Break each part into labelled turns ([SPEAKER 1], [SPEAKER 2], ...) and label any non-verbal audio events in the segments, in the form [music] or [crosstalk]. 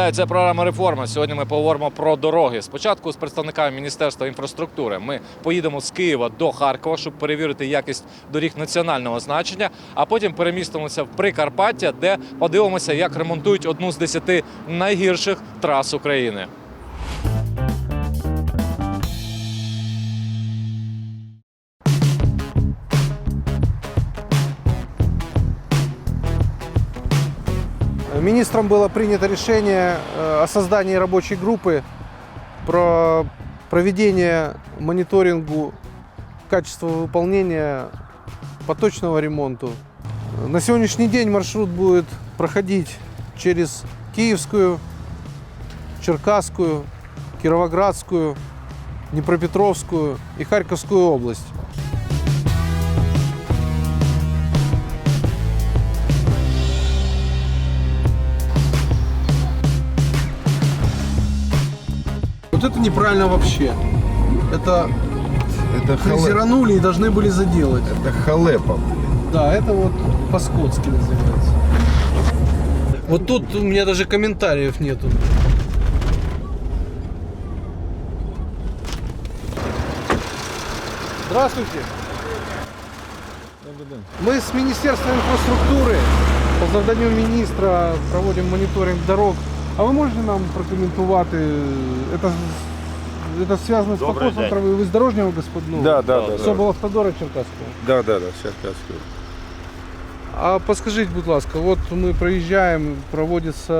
[SPEAKER 1] Вітаю, це програма реформа. Сьогодні ми поговоримо про дороги. Спочатку з представниками Міністерства інфраструктури. Ми поїдемо з Києва до Харкова, щоб перевірити якість доріг національного значення. А потім перемістимося в Прикарпаття, де подивимося, як ремонтують одну з десяти найгірших трас України.
[SPEAKER 2] Министром было принято решение э, о создании рабочей группы про проведение мониторингу качества выполнения поточного ремонта. На сегодняшний день маршрут будет проходить через Киевскую, Черкасскую, Кировоградскую, Днепропетровскую и Харьковскую область. Вот это неправильно вообще. Это
[SPEAKER 3] Это, хале...
[SPEAKER 2] фрезеранули и должны были заделать.
[SPEAKER 3] это халепа.
[SPEAKER 2] Да, это вот по-скотски называется. Вот тут у меня даже комментариев нету. Здравствуйте. Мы с Министерства инфраструктуры по завданню міністра проводимо моніторинг дорог. А ви можете нам прокоментувати? Это, это связано з покосом трави. Ви з дорожнього господину?
[SPEAKER 3] Да, да, да,
[SPEAKER 2] З
[SPEAKER 3] да.
[SPEAKER 2] облавтодора Черкаського.
[SPEAKER 3] Да, да, да, Черкасскую.
[SPEAKER 2] А подскажіть, будь ласка, от ми проїжджаємо, проводяться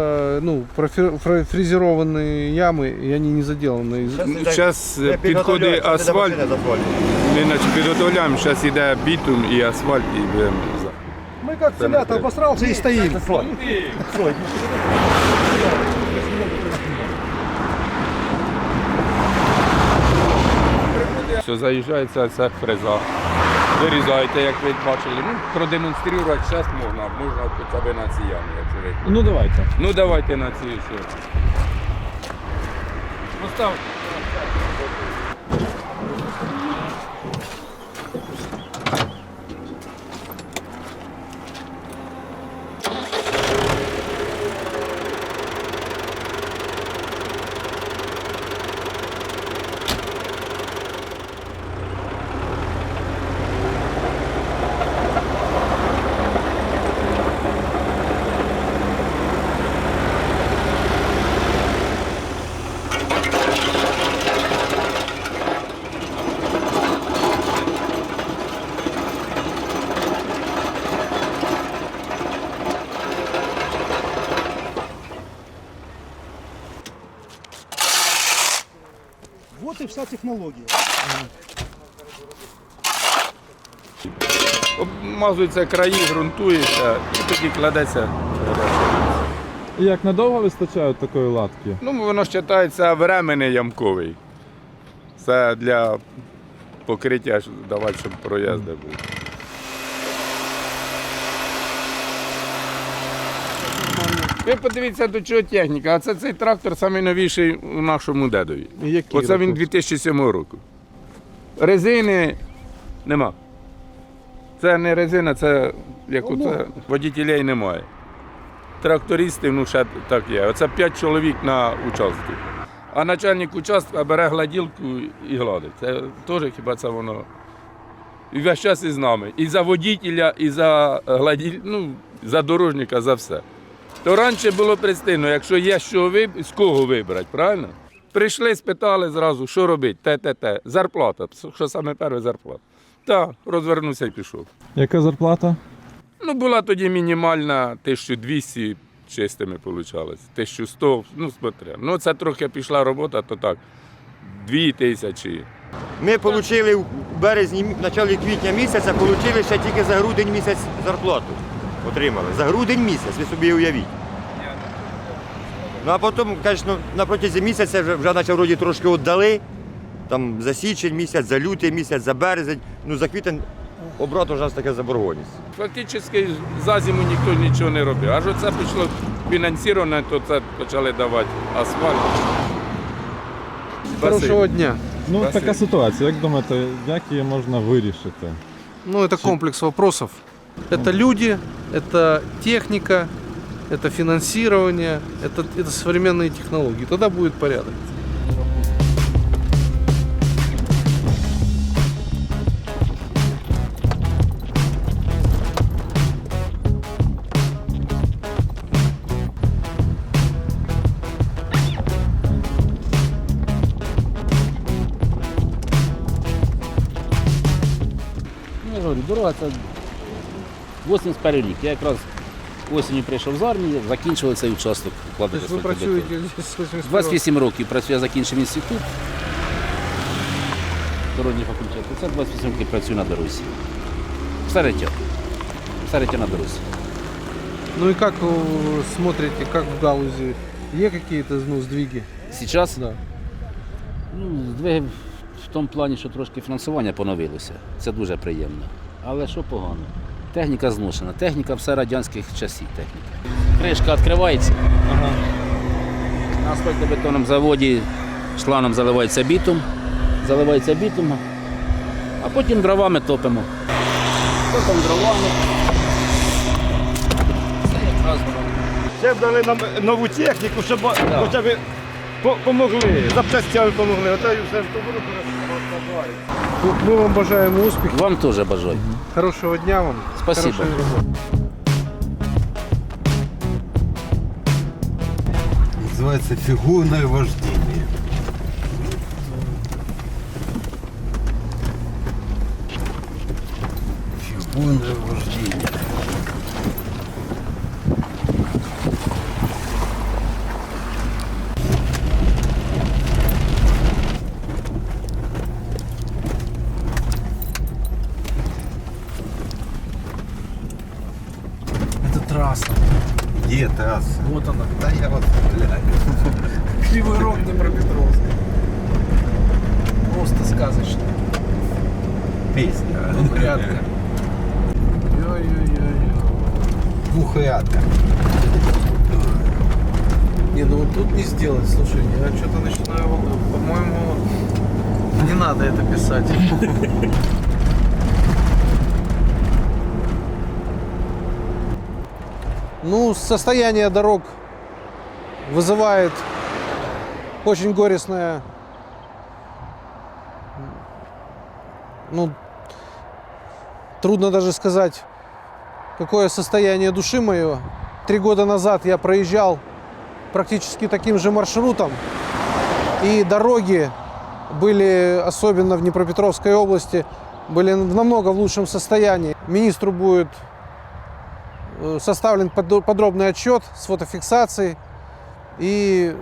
[SPEAKER 2] ну, профі- фре- фрезеровані ями, і вони не заділені.
[SPEAKER 4] Зараз підходить асфальт. Ми значить, підготовляємо, зараз йде бітум і асфальт, і будемо.
[SPEAKER 2] Ми як селята обосрався і стоїмо.
[SPEAKER 4] Все, заїжджається ця фреза. Вирізаєте, як ви бачили. Ну, продемонструвати зараз можна, можна хоча б на цій ямі, якщо ви.
[SPEAKER 5] Ну давайте.
[SPEAKER 4] Ну давайте на цій все. Постав.
[SPEAKER 6] Вот технологія.
[SPEAKER 4] Обмазуються краї, ґрунтується і тоді кладеться.
[SPEAKER 5] І як надовго вистачає такої латки?
[SPEAKER 4] Ну, воно вважається временний ямковий. Це для покриття щоб давати, щоб проїзди були. Ви подивіться, до чого техніка. А це цей трактор найновіший у нашому дедові.
[SPEAKER 2] Який
[SPEAKER 4] Оце він
[SPEAKER 2] років?
[SPEAKER 4] 2007 року. Резини нема. Це не резина, це як оце, водітелей немає. Трактористів, ну ще так є. Оце 5 чоловік на участку. А начальник участка бере гладілку і гладить. Це теж хіба це воно. І весь час із нами. І за водітеля, і за гладіль, ну, за дорожника, за все. То раніше було пристойно, якщо є що виб... з кого вибрати, правильно? Прийшли, спитали зразу, що робити, те, те, те. Зарплата. Що саме перше зарплата. Так, розвернувся і пішов.
[SPEAKER 5] Яка зарплата?
[SPEAKER 4] Ну, була тоді мінімальна 1200 чистими получалось, 1100, ну, смотря. Ну, це трохи пішла робота, то так, 2000.
[SPEAKER 7] Ми отримали в березні, в початку квітня місяця, отримали ще тільки за грудень місяць зарплату. Отримали. За грудень місяць, ви собі уявіть. Ну а потім, звісно, на протязі місяця вже, вже наче вроді трошки віддали. Там за січень місяць, за лютий місяць, за березень, ну за квітень обрат вже таке заборгованість.
[SPEAKER 4] Фактично за зиму ніхто нічого не робив. Аж оце пішло фінансоване, то це почали давати асфальт.
[SPEAKER 2] Хорошого дня.
[SPEAKER 5] Ну
[SPEAKER 4] Спасибо.
[SPEAKER 5] така ситуація. Як думаєте, як її можна вирішити?
[SPEAKER 2] Ну, это комплекс вопросов. Это люди, это техника, это финансирование, это, это современные технологии. Тогда будет порядок.
[SPEAKER 6] Я говорю, дорога це 81 рік. Я якраз осінню прийшов з армії, закінчили цей участок асфальтобетон.
[SPEAKER 2] працюєте здесь с 81
[SPEAKER 6] 28 років працюю, я закінчив інститут. Дорожній факультет. Це 28 років працюю на дорозі. Стариття. Стариття на дорозі.
[SPEAKER 2] Ну и как вы смотрите, как в галузи? Є какие-то ну, сдвиги?
[SPEAKER 6] Зараз
[SPEAKER 2] Да.
[SPEAKER 6] ну, здвиги в тому плані, що трошки фінансування поновилося. Це дуже приємно. Але що погано? Техніка зношена. Техніка все радянських часів. Техніка. Кришка відкривається.
[SPEAKER 2] Ага.
[SPEAKER 6] На асфальтобетонному заводі шланом заливається бітум, заливається бітум, а потім дровами топимо. Топимо дровами. Це якраз.
[SPEAKER 7] Ще б дали нам нову техніку, щоб хоча б допомогли, запчастями допомогли. Ото і все, що буде,
[SPEAKER 2] Мы вам бажаем успехов,
[SPEAKER 6] Вам теж бажаю.
[SPEAKER 2] хорошего дня вам.
[SPEAKER 6] Спасибо.
[SPEAKER 2] хорошей работы.
[SPEAKER 3] Называется фигурное вождение. Фигурное вождение.
[SPEAKER 2] Не, ну вот тут не сделать, слушай, я что-то начинаю, по-моему, не надо это писать. [laughs] Ну, состояние дорог вызывает очень горестное, ну, трудно даже сказать, какое состояние души мое. Три года назад я проезжал практически таким же маршрутом. И дороги были, особенно в Днепропетровской области, были в намного в лучшем состоянии. Министру будет э, составлен подробный отчет с фотофиксацией. И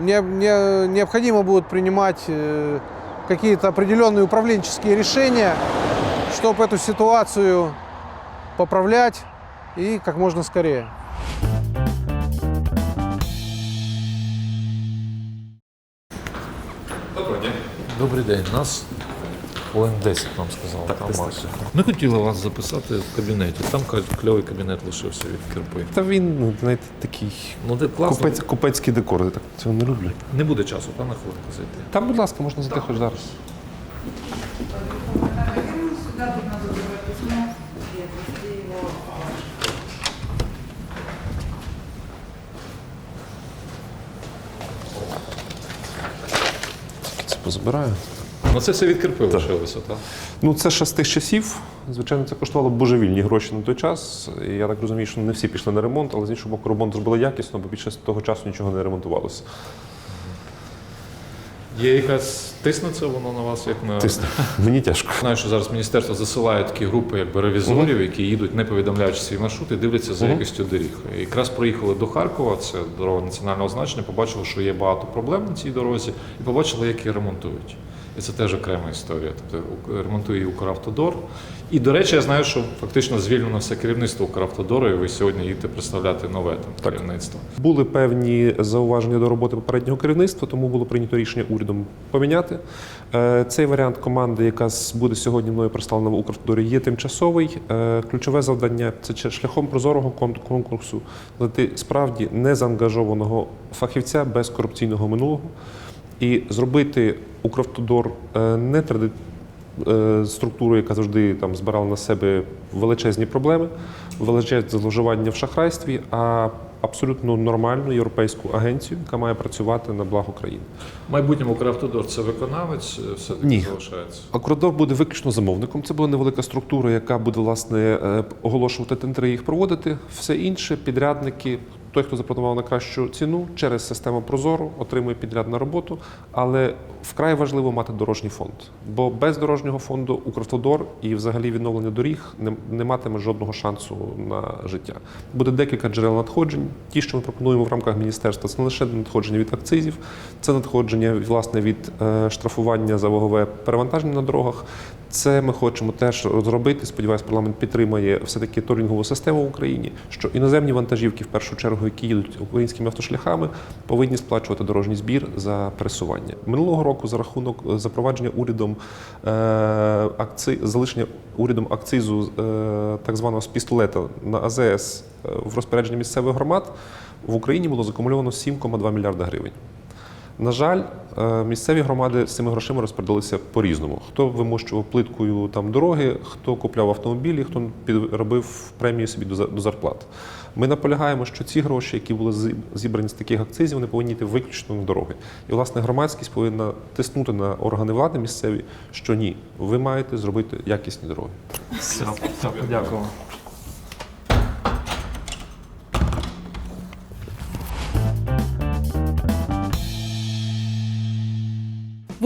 [SPEAKER 2] не- не- необходимо будет принимать э, какие-то определенные управленческие решения, чтобы эту ситуацию поправлять и как можно скорее.
[SPEAKER 8] День. Нас хвилин 10 нам сказали. там максимум. Ми хотіли вас записати в кабінеті. Там кажуть, кльовий кабінет лишився від кирпи.
[SPEAKER 9] Та він, ну, знаєте, такий
[SPEAKER 8] Ну де класно.
[SPEAKER 9] купець, купецький декор, я так цього не люблю.
[SPEAKER 8] Не буде часу, та на хвилинку зайти.
[SPEAKER 9] Там, будь ласка, можна зайти хоч зараз. Це позабираю.
[SPEAKER 8] Ну це все від кирпи лишилося, так?
[SPEAKER 9] Ну, це ще з тих часів. Звичайно, це коштувало божевільні гроші на той час. І я так розумію, що не всі пішли на ремонт, але з іншого боку, ремонт зробили якісно, бо більше з того часу нічого не ремонтувалося.
[SPEAKER 8] Є якась тиснеться воно на вас, як на
[SPEAKER 9] Тисне. Мені тяжко.
[SPEAKER 8] Знаю, що зараз міністерство засилає такі групи якби ревізорів, які їдуть, не повідомляючи свій маршрут, і дивляться за якістю доріг. І якраз проїхали до Харкова, це дорога національного значення, побачили, що є багато проблем на цій дорозі, і побачили, як її ремонтують. І це теж окрема історія. Тобто ремонтує Укравтодор. І, до речі, я знаю, що фактично звільнено все керівництво Укравтодору, і ви сьогодні їдете представляти нове там керівництво.
[SPEAKER 9] Були певні зауваження до роботи попереднього керівництва, тому було прийнято рішення урядом поміняти. Е, Цей варіант команди, яка буде сьогодні мною представлена в Укравтодорі, є тимчасовий. Е, Ключове завдання це шляхом прозорого кон- конкурсу знайти справді незаангажованого фахівця без корупційного минулого і зробити Укравтодор е, не тради- е, структуру, яка завжди там збирала на себе величезні проблеми, величезне зловживання в шахрайстві, а абсолютно нормальну європейську агенцію, яка має працювати на благо країни.
[SPEAKER 8] В майбутньому Укравтодор це виконавець, е, все-таки
[SPEAKER 9] Ні.
[SPEAKER 8] залишається.
[SPEAKER 9] Акродор буде виключно замовником. Це буде невелика структура, яка буде власне оголошувати тендери, їх проводити. Все інше підрядники. Той, хто запропонував на кращу ціну через систему Прозоро, отримує підряд на роботу. Але вкрай важливо мати дорожній фонд. Бо без дорожнього фонду Укравтодор і взагалі відновлення доріг не, не матиме жодного шансу на життя. Буде декілька джерел надходжень. Ті, що ми пропонуємо в рамках міністерства, це не лише надходження від акцизів, це надходження власне від е, штрафування за вагове перевантаження на дорогах. Це ми хочемо теж розробити. Сподіваюсь, парламент підтримає все-таки торінгову систему в Україні, що іноземні вантажівки, в першу чергу, які їдуть українськими автошляхами, повинні сплачувати дорожній збір за пересування. Минулого року за рахунок запровадження урядом е, акци... залишення урядом акцизу е, так званого з пістолета на АЗС е, в розпорядженні місцевих громад в Україні було закумульовано 7,2 мільярда гривень. На жаль, е, місцеві громади з цими грошима розподілилися по-різному. Хто вимощував плиткою там дороги, хто купляв автомобілі, хто робив премію собі до за- до зарплат. Ми наполягаємо, що ці гроші, які були зібрані з таких акцизів, вони повинні йти виключно на дороги. І власне громадськість повинна тиснути на органи влади місцеві, що ні, ви маєте зробити якісні дороги.
[SPEAKER 1] Дякую.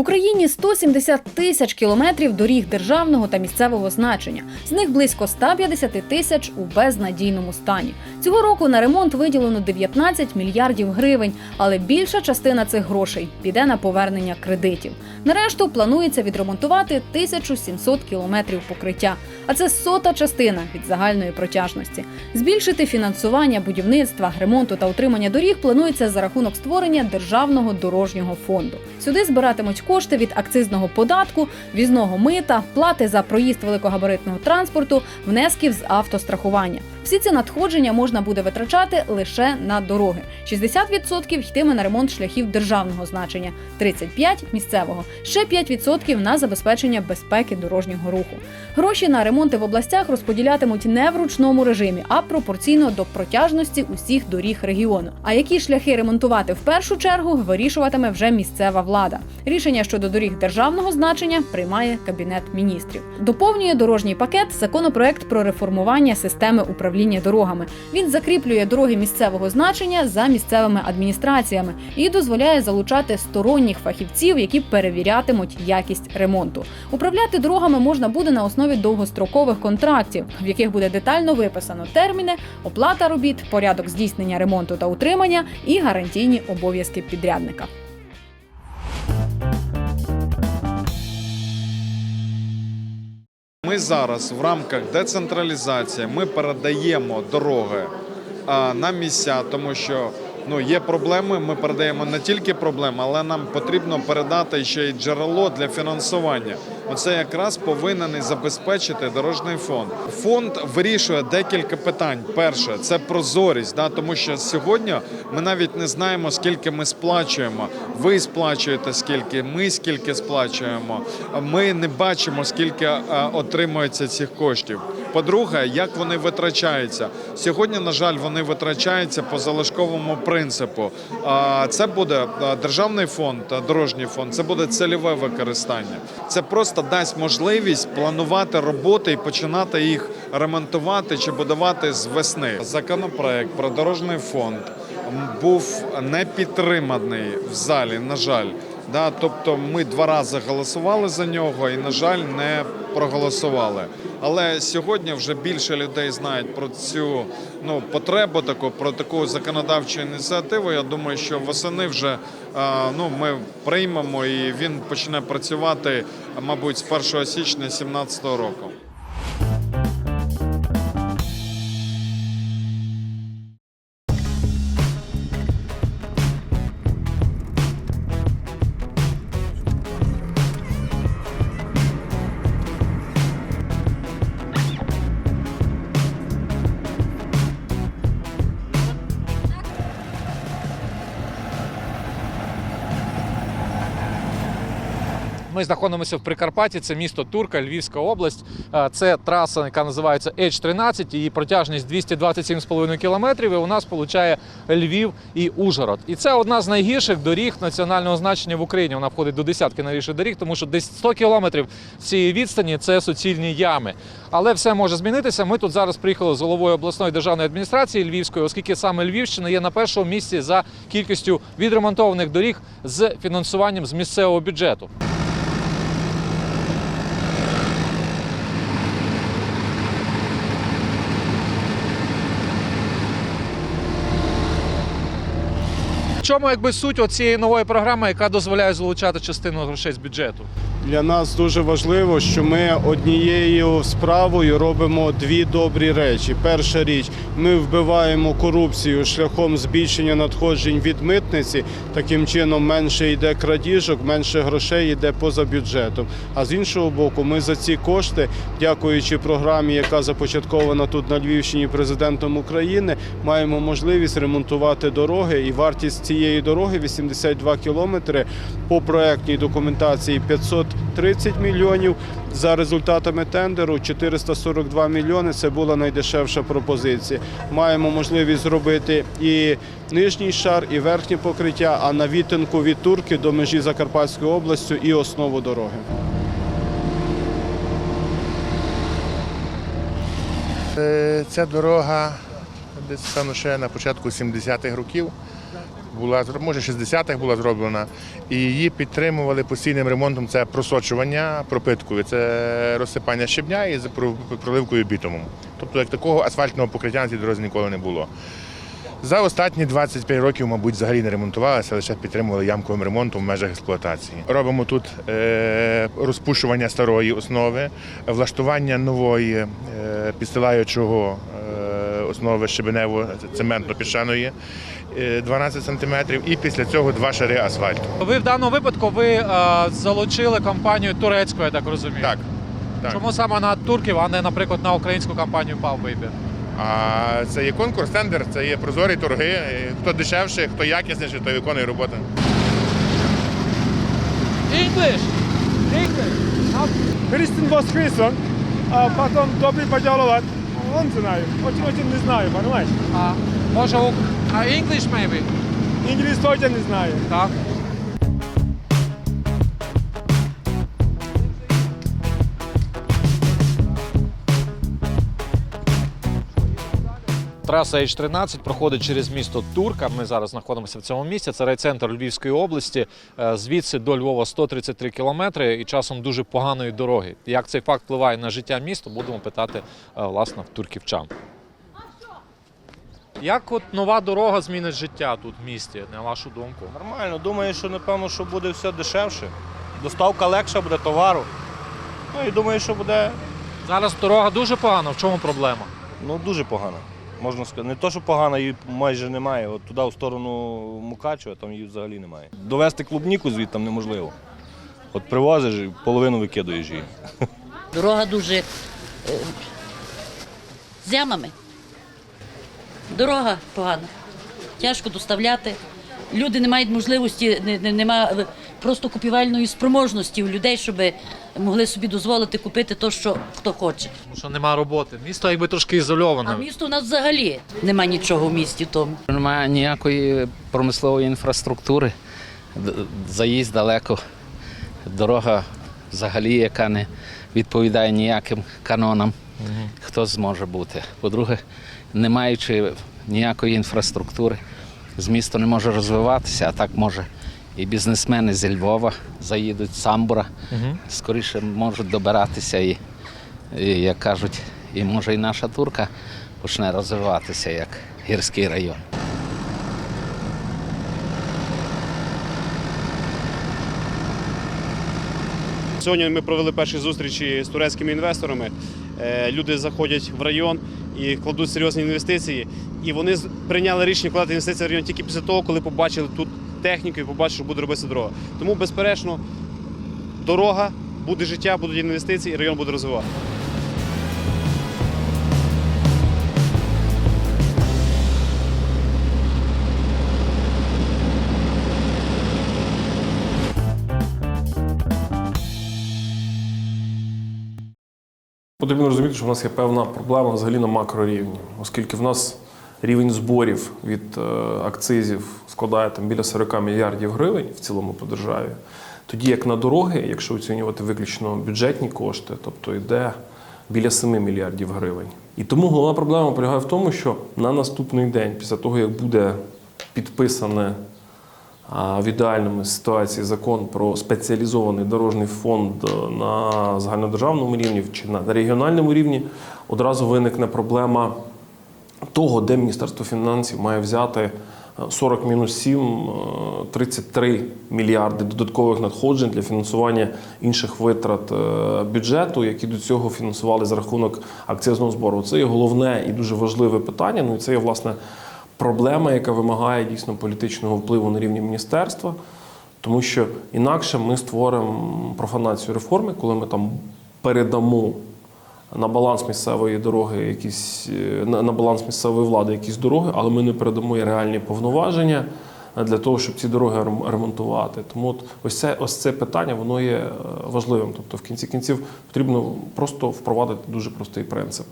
[SPEAKER 10] Україні 170 тисяч кілометрів доріг державного та місцевого значення. З них близько 150 тисяч у безнадійному стані. Цього року на ремонт виділено 19 мільярдів гривень, але більша частина цих грошей піде на повернення кредитів. Нарешту планується відремонтувати 1700 кілометрів покриття, а це сота частина від загальної протяжності. Збільшити фінансування будівництва, ремонту та утримання доріг планується за рахунок створення державного дорожнього фонду. Сюди збиратимуть кошти від акцизного податку, візного мита, плати за проїзд великогабаритного транспорту, внесків з автострахування. Всі ці надходження можна буде витрачати лише на дороги. 60% йтиме на ремонт шляхів державного значення, 35% – місцевого, ще 5% на забезпечення безпеки дорожнього руху. Гроші на ремонти в областях розподілятимуть не в ручному режимі, а пропорційно до протяжності усіх доріг регіону. А які шляхи ремонтувати в першу чергу вирішуватиме вже місцева влада. Рішення щодо доріг державного значення приймає кабінет міністрів. Доповнює дорожній пакет законопроект про реформування системи управління дорогами. Він закріплює дороги місцевого значення за місцевими адміністраціями і дозволяє залучати сторонніх фахівців, які перевірятимуть якість ремонту. Управляти дорогами можна буде на основі довгострокових контрактів, в яких буде детально виписано терміни, оплата робіт, порядок здійснення ремонту та утримання і гарантійні обов'язки підрядника.
[SPEAKER 11] Ми зараз в рамках децентралізації ми передаємо дороги на місця, тому що ну, є проблеми. Ми передаємо не тільки проблеми, але нам потрібно передати ще й джерело для фінансування. Оце якраз повинен забезпечити дорожній фонд. Фонд вирішує декілька питань. Перше це прозорість, да, тому що сьогодні ми навіть не знаємо, скільки ми сплачуємо. Ви сплачуєте скільки, ми скільки сплачуємо. Ми не бачимо, скільки е, отримується цих коштів. По-друге, як вони витрачаються сьогодні. На жаль, вони витрачаються по залишковому принципу. Це буде державний фонд, дорожній фонд. Це буде цільове використання. Це просто дасть можливість планувати роботи і починати їх ремонтувати чи будувати з весни. Законопроект про дорожній фонд був не підтриманий в залі. На жаль. Да, тобто ми два рази голосували за нього і, на жаль, не проголосували. Але сьогодні вже більше людей знають про цю ну, потребу, таку, про таку законодавчу ініціативу. Я думаю, що восени вже е, ну, ми приймемо і він почне працювати, мабуть, з 1 січня 2017 року.
[SPEAKER 1] Знаходимося в Прикарпатті, це місто Турка, Львівська область. Е, Це траса, яка називається H13, її протяжність 227,5 кілометрів. І у нас получає Львів і Ужгород. І це одна з найгірших доріг національного значення в Україні. Вона входить до десятки найгірших доріг, тому що десь 100 кілометрів цієї відстані це суцільні ями. Але все може змінитися. Ми тут зараз приїхали з головою обласної державної адміністрації Львівської, оскільки саме Львівщина є на першому місці за кількістю відремонтованих доріг з фінансуванням з місцевого бюджету. Чому якби суть цієї нової програми, яка дозволяє залучати частину грошей з бюджету?
[SPEAKER 12] Для нас дуже важливо, що ми однією справою робимо дві добрі речі. Перша річ, ми вбиваємо корупцію шляхом збільшення надходжень від митниці. Таким чином менше йде крадіжок, менше грошей йде поза бюджетом. А з іншого боку, ми за ці кошти, дякуючи програмі, яка започаткована тут на Львівщині президентом України, маємо можливість ремонтувати дороги. І вартість цієї дороги 82 кілометри по проектній документації 530 мільйонів. За результатами тендеру 442 мільйони. Це була найдешевша пропозиція. Маємо можливість зробити і нижній шар, і верхнє покриття. А на відтинку від Турки до межі Закарпатської області і основу дороги.
[SPEAKER 13] Е, Ця дорога десь певно ще на початку 70-х років була може 60-х була зроблена, і її підтримували постійним ремонтом. Це просочування пропиткою, це розсипання щебня і проливкою бітумом. Тобто як такого асфальтного покриття на цій дорозі ніколи не було. За останні 25 років, мабуть, взагалі не ремонтувалася, лише підтримували ямковим ремонтом в межах експлуатації. Робимо тут е, розпушування старої основи, влаштування нової е, підстилаючого е, основи щебенево-цементно-піщаної е, 12 см, і після цього два шари асфальту.
[SPEAKER 1] Ви в даному випадку ви е, залучили компанію турецьку, я так розумію.
[SPEAKER 13] Так. так.
[SPEAKER 1] Чому саме на турків, а не, наприклад, на українську компанію пав вибір?
[SPEAKER 13] А це є конкурс, тендер, це є прозорі торги. Е, Хто дешевше, хто якісніший, той виконує роботу.
[SPEAKER 1] English! English!
[SPEAKER 12] Христин Воскресон, а потім добрий поділувати. Он знаю. Очень, очень не знаю, понимаешь?
[SPEAKER 1] А, може, у- а English maybe?
[SPEAKER 12] Інгліс точно не знаю.
[SPEAKER 1] Так. Траса H13 проходить через місто Турка. Ми зараз знаходимося в цьому місці. Це райцентр Львівської області. Е, Звідси до Львова 133 кілометри і часом дуже поганої дороги. Як цей факт впливає на життя міста, будемо питати е, власне в турківчан. Як от нова дорога змінить життя тут в місті, на вашу думку?
[SPEAKER 14] Нормально, думаю, що напевно, що буде все дешевше. Доставка легша буде товару. Ну і думаю, що буде
[SPEAKER 1] Зараз дорога дуже погана. В чому проблема?
[SPEAKER 14] ну, дуже погано. Можна сказати. Не то, що погано, її майже немає. От туди, в сторону Мукачева, там її взагалі немає. Довести клубніку звідти там неможливо. От привозиш і половину викидуєш її.
[SPEAKER 15] Дорога дуже е, з ямами. Дорога погана. Тяжко доставляти. Люди не мають можливості, не, не, нема е, просто купівельної спроможності у людей, щоб могли собі дозволити купити те, що хто хоче.
[SPEAKER 1] Тому що нема роботи. Місто якби трошки ізольоване.
[SPEAKER 15] А місто у нас взагалі нема нічого в місті тому.
[SPEAKER 6] Немає ніякої промислової інфраструктури. Заїзд далеко. Дорога взагалі, яка не відповідає ніяким канонам. Хто зможе бути? По-друге, не маючи ніякої інфраструктури, з міста не може розвиватися, а так може і бізнесмени зі Львова заїдуть з Самбура, скоріше можуть добиратися і, і, як кажуть, і може і наша турка почне розвиватися як гірський район.
[SPEAKER 12] Сьогодні ми провели перші зустрічі з турецькими інвесторами. Е, Люди заходять в район і кладуть серйозні інвестиції. І вони прийняли рішення вкладати інвестиції в район тільки після того, коли побачили тут техніку і побачили, що буде робитися дорога. Тому, безперечно, дорога, буде життя, будуть інвестиції, і район буде розвиватися.
[SPEAKER 16] Що в нас є певна проблема взагалі на макрорівні, оскільки в нас рівень зборів від е, акцизів складає там біля 40 мільярдів гривень в цілому по державі. Тоді як на дороги, якщо оцінювати виключно бюджетні кошти, тобто йде біля 7 мільярдів гривень. І тому головна проблема полягає в тому, що на наступний день, після того як буде підписане в ідеальному ситуації закон про спеціалізований дорожній фонд е, на загальнодержавному рівні чи на регіональному рівні, одразу виникне проблема того, де Міністерство фінансів має взяти е, 40 мінус 7, е, 33 мільярди додаткових надходжень для фінансування інших витрат е, бюджету, які до цього фінансували за рахунок акцизного збору. Це є головне і дуже важливе питання. Ну і це є власне проблема, яка вимагає дійсно політичного впливу на рівні міністерства. Тому що інакше ми створимо профанацію реформи, коли ми там передамо на баланс місцевої дороги, якісь е, на баланс місцевої влади якісь дороги, але ми не передамо їй реальні повноваження для того, щоб ці дороги ремонтувати. Тому от ось це ось це питання воно є е, важливим. Тобто, в кінці кінців потрібно просто впровадити дуже простий принцип.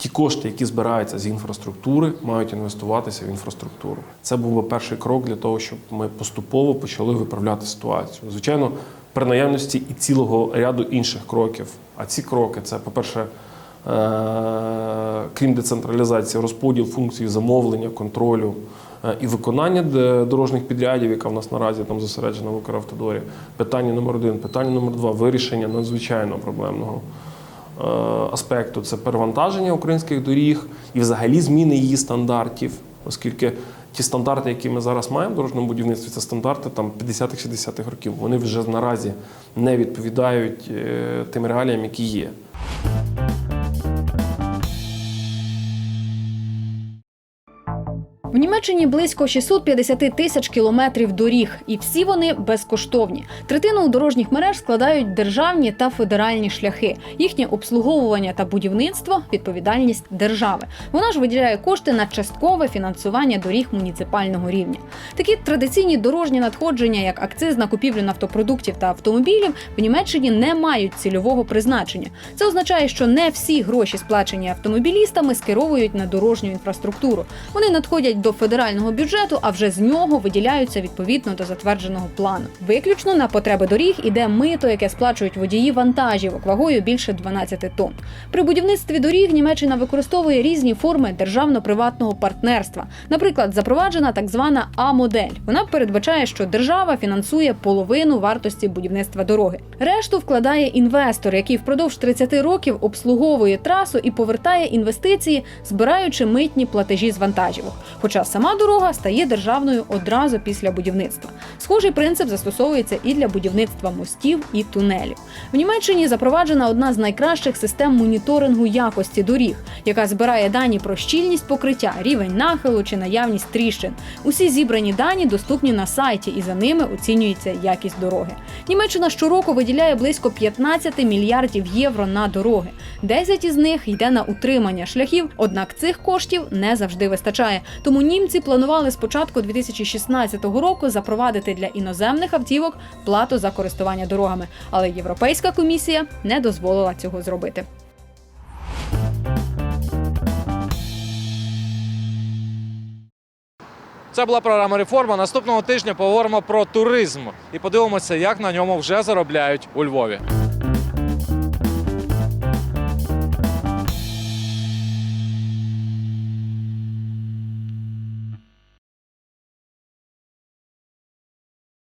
[SPEAKER 16] Ті кошти, які збираються з інфраструктури, мають інвестуватися в інфраструктуру. Це був би перший крок для того, щоб ми поступово почали виправляти ситуацію. Звичайно, при наявності і цілого ряду інших кроків. А ці кроки це, по-перше, е, крім децентралізації, розподіл функцій замовлення, контролю е, і виконання дорожніх підрядів, яка в нас наразі там зосереджена в Укравтодорі. Питання номер один. Питання номер два вирішення надзвичайно проблемного е, аспекту це перевантаження українських доріг і взагалі зміни її стандартів, оскільки ті стандарти, які ми зараз маємо в дорожньому будівництві, це стандарти там 50-х, 60-х років. Вони вже наразі не відповідають е, тим реаліям, які є.
[SPEAKER 10] В Німеччині близько 650 тисяч кілометрів доріг, і всі вони безкоштовні. Третину дорожніх мереж складають державні та федеральні шляхи. Їхнє обслуговування та будівництво відповідальність держави. Вона ж виділяє кошти на часткове фінансування доріг муніципального рівня. Такі традиційні дорожні надходження, як акциз на купівлю нафтопродуктів та автомобілів, в Німеччині не мають цільового призначення. Це означає, що не всі гроші, сплачені автомобілістами, скеровують на дорожню інфраструктуру. Вони надходять до федерального бюджету, а вже з нього виділяються відповідно до затвердженого плану. Виключно на потреби доріг іде мито, яке сплачують водії вантажівок вагою більше 12 тонн. При будівництві доріг Німеччина використовує різні форми державно-приватного партнерства. Наприклад, запроваджена так звана А-модель. Вона передбачає, що держава фінансує половину вартості будівництва дороги. Решту вкладає інвестор, який впродовж 30 років обслуговує трасу і повертає інвестиції, збираючи митні платежі з вантажівок. Хоча сама дорога стає державною одразу після будівництва. Схожий принцип застосовується і для будівництва мостів і тунелів. В Німеччині запроваджена одна з найкращих систем моніторингу якості доріг, яка збирає дані про щільність покриття, рівень нахилу чи наявність тріщин. Усі зібрані дані доступні на сайті, і за ними оцінюється якість дороги. Німеччина щороку виділяє близько 15 мільярдів євро на дороги. 10 із них йде на утримання шляхів, однак цих коштів не завжди вистачає. Тому німці планували з початку 2016 року запровадити для іноземних автівок плату за користування дорогами, але Європейська комісія не дозволила цього зробити.
[SPEAKER 1] Це була програма реформа. Наступного тижня поговоримо про туризм і подивимося, як на ньому вже заробляють у Львові.